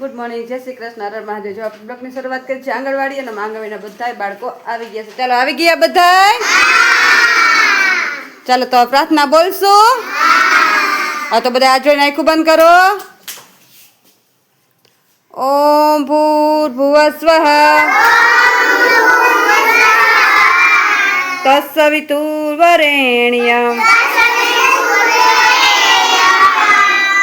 Good morning જય શ્રી કૃષ્ણ, હર મહાદેવ. જો આપણે બ્લોકની શરૂઆત કરી છે આંગણવાડી અને આંગણવાડીના બધાય બાળકો આવી ગયા છે. ચાલો, આવી ગયા બધાય? ચાલો, તો પ્રાર્થના બોલશું? હા. તો બધા આ જોઈને આખું બંધ કરો. ઓમ ભૂર ભુવસ્વ તત્સવિતુર્વરેણ્યમ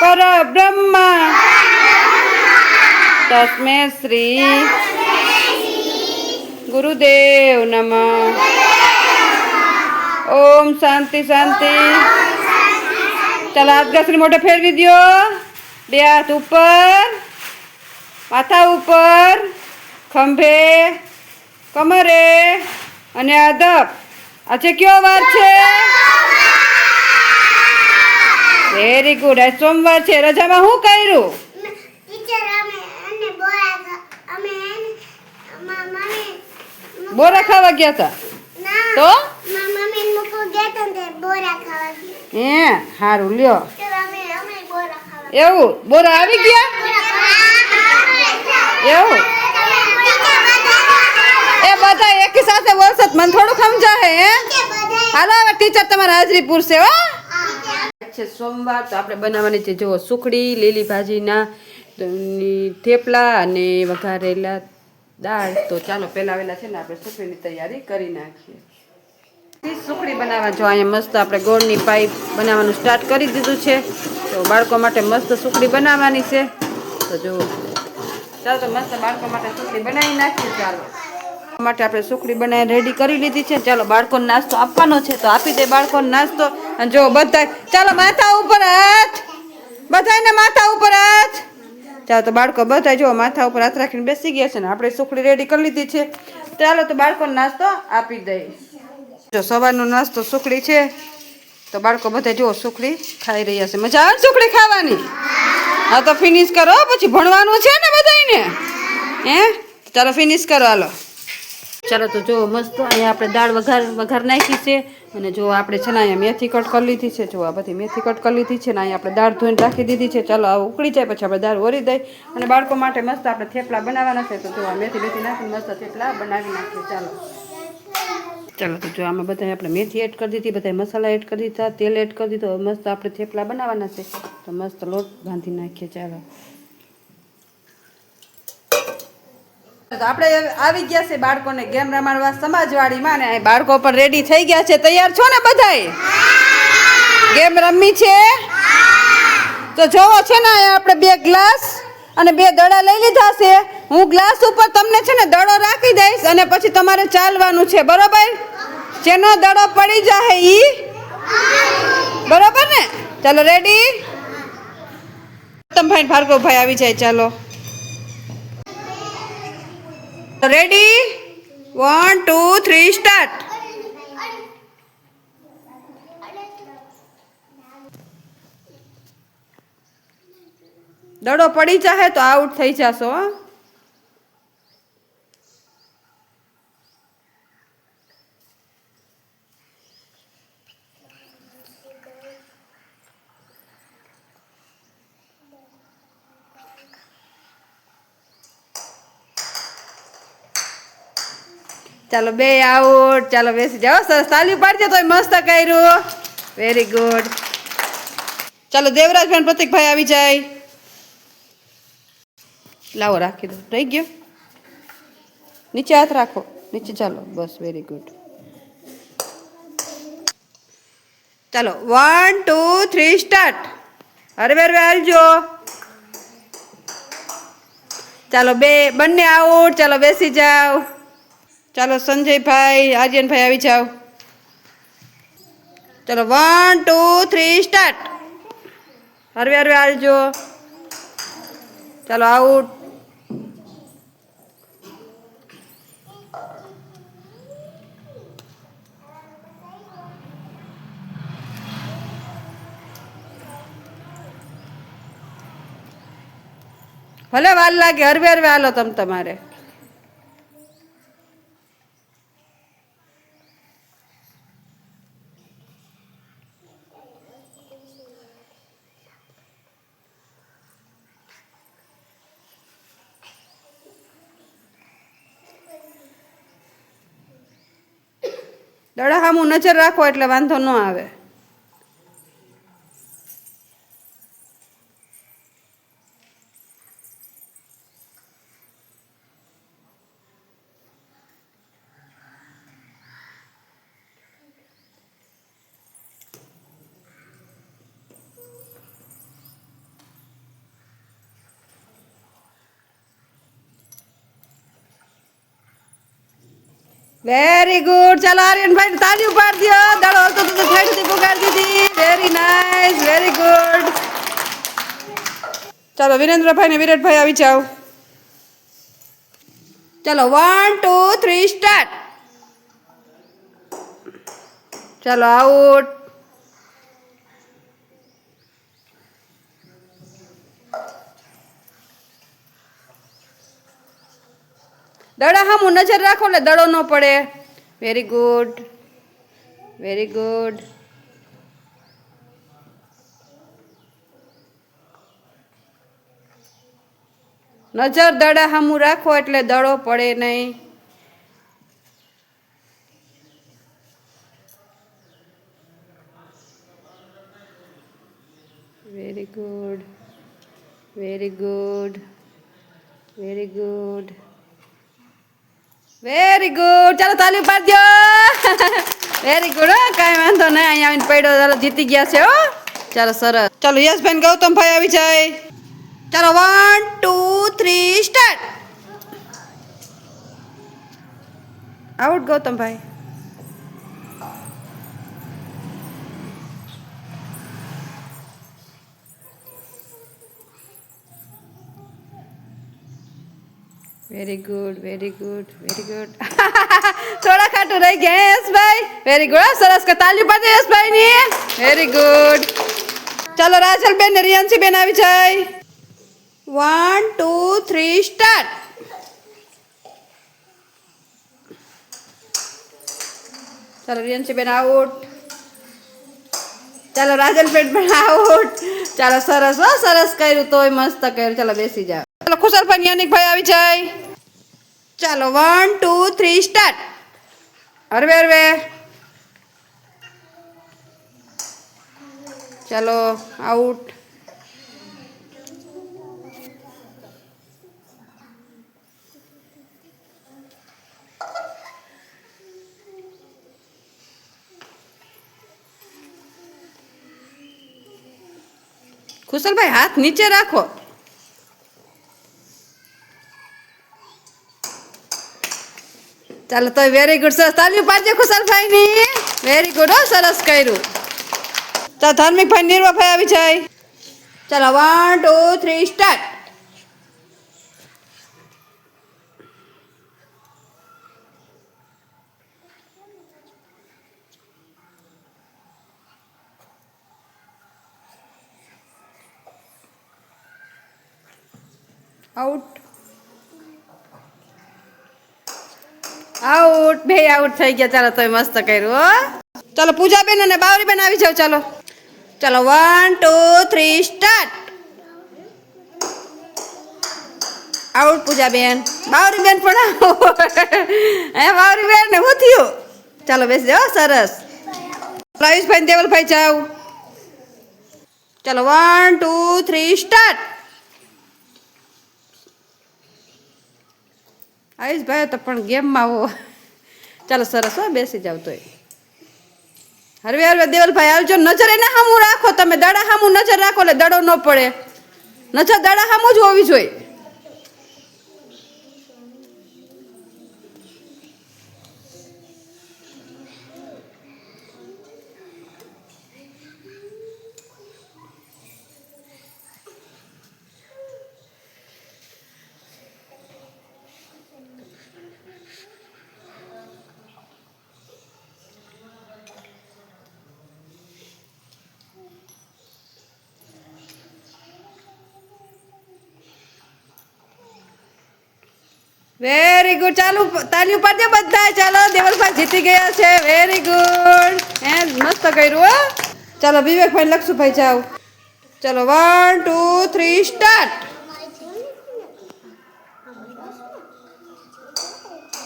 પરબ્રહ્મ તસ્મે શ્રી ગુરુદેવ નમ. ઓમ શાંતિ શાંતિ. ચાલો હાથ ઘસરી મોઢે ફેરવી દ્યો. બે હાથ ઉપર, માથા ઉપર, ખંભે, કમરે અને અદબ. આજે કયો વાર છે? વેરી ગુડ આજ સોમવાર છે. રજામાં શું કર્યું? બોરા ખાવા ગયા હતા તો? હે સારું લ્યો. એવું? બોરા આવી ગયા? એવું? એ બધા એકી સાથે બોલશે મને થોડું સમજાશે હે? હાલો હવે ટીચર તમારા હાજરી પૂરશે હો. છે સોમવાર તો આપણે બનાવવાની છે, જુઓ, સુખડી, લીલી ભાજીના થેપલા અને વઘારેલા દાળ. તો ચાલો, પહેલા વહેલા છે ને, આપણે સુખડીની તૈયારી કરી નાખીએ. સુખડી બનાવવા જો, અહીંયા મસ્ત આપણે ગોળની પાઇપ બનાવવાનું સ્ટાર્ટ કરી દીધું છે. તો બાળકો માટે મસ્ત સુખડી બનાવવાની છે. તો જુઓ. ચાલો, તો મસ્ત બાળકો માટે સુખડી બનાવી નાખીએ, ચાલો. માટે આપણે સુખડી બનાવી રેડી કરી લીધી છે. ચાલો, બાળકોને નાસ્તો આપવાનો છે, તો આપી દે બાળકોને નાસ્તો. અને જો બધા ચાલો, માથા ઉપર હાથ! બધાને માથા ઉપર હાથ! ચાલો, તો બાળકો બધા જો માથા ઉપર હાથ રાખીને બેસી ગયા છે ને, આપણે સુખડી રેડી કરી લીધી છે. ચાલો, તો બાળકોને નાસ્તો આપી દઈએ જો સવારનો નાસ્તો સુખડી છે, તો બાળકો બધા જો સુખડી ખાઈ રહ્યા છે. મજા આવે સુખડી ખાવાની? હા, તો ફિનિશ કરો, પછી ભણવાનું છે ને બધાને હે? ચાલો ફિનિશ કરો, હાલો. ચાલો તો જો મસ્ત અહીંયા આપણે દાળ વઘાર વઘાર નાખી છે અને જો આપણે છે ને અહીંયા મેથી કટ કરી લીધી છે. જો આ બધી મેથી કટ કરી લીધી છે ને અહીંયા આપણે દાળ ધોઈને રાખી દીધી છે. ચાલો આ ઉકળી જાય પછી આપણે દાળ ઓરી દઈ અને બાળકો માટે મસ્ત આપણે થેપલા બનાવવાના છે. તો જો આ મેથી મેથી નાખીને મસ્ત થેપલા બનાવી નાખીએ. ચાલો. ચાલો તો જો આમાં બધા આપણે મેથી એડ કરી દીધી બધા મસાલા એડ કરી દીધા, તેલ એડ કરી દીધું. મસ્ત આપણે થેપલા બનાવવાના છે. તો મસ્ત લોટ બાંધી નાખીએ. ચાલો. તો આપણે આવી ગયા છે બાળકોને ગેમ રમાડવા સમાજવાડીમાં ને બાળકો પણ રેડી થઈ ગયા છે. તૈયાર છો ને બધાય? ગેમ રમવી છે? તો જોવો છે ને આપણે બે ગ્લાસ અને બે દડા લઈ લીધા છે. હું ગ્લાસ ઉપર તમને છે ને દડો રાખી દઈશ અને પછી તમારે ચાલવાનું છે. બરોબર? જેનો દડો પડી જાય ઈ. બરોબર ને? ચાલો રેડી ભાઈ ભાર્ગવભાઈ આવી જાય. ચાલો. Ready one two three start દડો પડી જાહે તો આઉટ થઈ જશો હો. ચાલો બે આઉટ, ચાલો બેસી જાઓ. સરસ તાલી પાડજો તોય મસ્ત કર્યું. વેરી ગુડ ચાલો દેવરાજભાઈ પ્રતિકભાઈ આવી જાય. લાવો, રાખી દો. રહી ગયો? નીચે હાથ રાખો. નીચે ચાલો. બસ વેરી ગુડ ચાલો વન ટુ થ્રી સ્ટાર્ટ હરવે હરવે હાલજો. ચાલો, બે, બંને આઉટ. ચાલો, બેસી જાઓ. ચાલો સંજયભાઈ, આર્યનભાઈ આવી જાઓ. ચાલો વન ટુ થ્રી સ્ટાર્ટ હરવે હરવે આવજો. ચાલો આઉટ ભલે વાર લાગે, હરવે હરવે હાલો તમ તમારે. દડા સામું નજર રાખો એટલે વાંધો ન આવે. વેરી ગુડ ચાલો આર્યનભાઈ તાળી ઉપાડ દો દડો તો તો સુધી પુગાડી દીધી. વેરી નાઇસ વેરી ગુડ ચાલો વિરેન્દ્રભાઈ ને વિરાટભાઈ આવી જાઓ. ચાલો વન ટુ થ્રી સ્ટાર્ટ ચાલો આઉટ દડા હામું નજર રાખો એટલે દડો ન પડે. વેરી ગુડ વેરી ગુડ નજર દડા હામું રાખો એટલે દડો પડે નહીં. Very good very good very good very good ચાલો તાલી પાડજો વેરી ગુડ હો. કાંઈ વાંધો નહીં. અહીંયા આવીને પડ્યો, ચાલો જીતી ગયા છે, હો. ચાલો સરસ. ચાલો યશભાઈ ગૌતમભાઈ આવી જાય. ચાલો one two three start out ગૌતમભાઈ very good very good very good થોડા ખાટું રહી ગયા યશભાઈ. વેરી ગુડ સરસ કે તાલી પાડે યશભાઈ ની વેરી ગુડ ચાલો રાજલ બેન ને રિયાંશી બેન આવી જાય. વન ટુ થ્રી સ્ટાર્ટ ચાલો રિયાંશી બેન આઉટ ચાલો રાજલ બેન પણ આઉટ ચાલો સરસ, હો, સરસ કર્યું, તોય મસ્ત કર્યું. ચાલો બેસી જાઓ. ચાલો ખુશાલભાઈ યાનિકભાઈ આવી જાય. ચાલો વન ટુ થ્રી સ્ટાર્ટ હરવે હરવે ચાલો આઉટ ખુશલભાઈ હાથ નીચે રાખો ચાલો તો વેરી ગુડ સરસ. તાલીઓ પાડજો ખુશાલભાઈ ની વેરી ગુડ હો, સરસ કર્યું. ચાલો ધાર્મિકભાઈ નિર્વાભાઈ આવી જાય. ચાલો one two three start out out બે આઉટ થઈ ગયા. ચાલો તોય મસ્ત કર્યું, હો. ચાલો, પૂજાબેન અને બાવરીબેન આવી જાવ ચાલો. ચાલો one two three start out પૂજાબેન. બાવરીબેન પણ out. હે બાવરીબેન ને શું થયું? ચાલો, બેસી જાઓ સરસ. ને દેવલભાઈ જાવ ચાલો વન ટુ થ્રી સ્ટાર્ટ આયુષભાઈ તો પણ ગેમમાં આવો. ચાલો સરસ હો, બેસી જાવ તોય. હરવે હરવે, દેવલભાઈ, આવજો. નજર એને સામું રાખો. તમે દડા સામું નજર રાખો એટલે દડો ન પડે. નજર દાડા સામું જ હોવી જોઈએ. વેરી ગુડ ચાલુ તાલી પાડજો બધા. ચાલો, દેવલભાઈ જીતી ગયા છે. વેરી ગુડ હે, મસ્ત કર્યું, હો. ચાલો, વિવેકભાઈ લક્ષુભાઈ જાઓ. ચાલો વન ટુ થ્રી સ્ટાર્ટ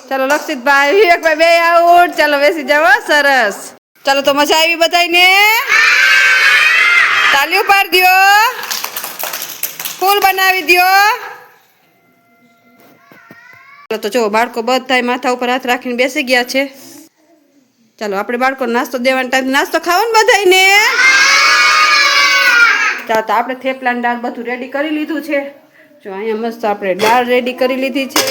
ચાલો, લક્ષિતભાઈ, વિવેકભાઈ બે આઉટ ચાલો, બેસી જાઓ સરસ. ચાલો, તો મજા આવી બધાને તાલી ઉપર દ્યો. ફૂલ બનાવી ચાલો તો જો બાળકો બધા માથા ઉપર હાથ રાખીને બેસી ગયા છે. ચાલો, આપણે બાળકો નાસ્તો દેવાનો ટાઈમ નાસ્તો ખાવો ને બધાયને? ચાલો, તો આપણે થેપલાની દાળ બધું રેડી કરી લીધું છે. જો, અહીંયા મસ્ત આપણે દાળ રેડી કરી લીધી છે.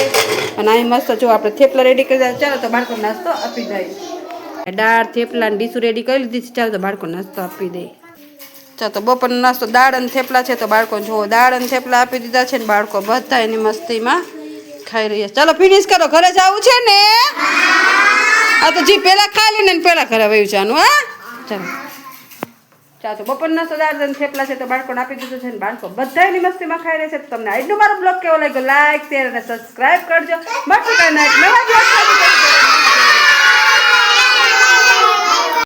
અને અહીં મસ્ત જો આપણે થેપલા રેડી કરી દીધા ચાલો, તો બાળકો નાસ્તો આપી દઈએ દાળ થેપલા ડીશું રેડી કરી લીધી છે. ચાલો, તો બાળકો નાસ્તો આપી દઈએ ચાલો, તો બપોરનો નાસ્તો દાળ અને થેપલા છે. તો બાળકો જુઓ દાળ અને થેપલા આપી દીધા છે ને બાળકો બધા એની મસ્તીમાં ખાઈ રહ્યા ચાલો ફિનિશ કરો. ઘરે જવું છે ને? આ તો જી પેલા ખાઈ લઈને ને પેલા ઘરે વયું જવાનું હા? ચાલો. ચાલો તો બપોરનો અને થેપલા છે તો બાળકોને આપી દીધું છે ને બાળકો બધા એની મસ્તીમાં ખાઈ રહ્યા છે. તો તમને આજનો મારો બ્લોગ કેવો લાગ્યો? લાઈક શેર અને સબસ્ક્રાઈબ કરજો. મળશું કાંઈ નવા સાથે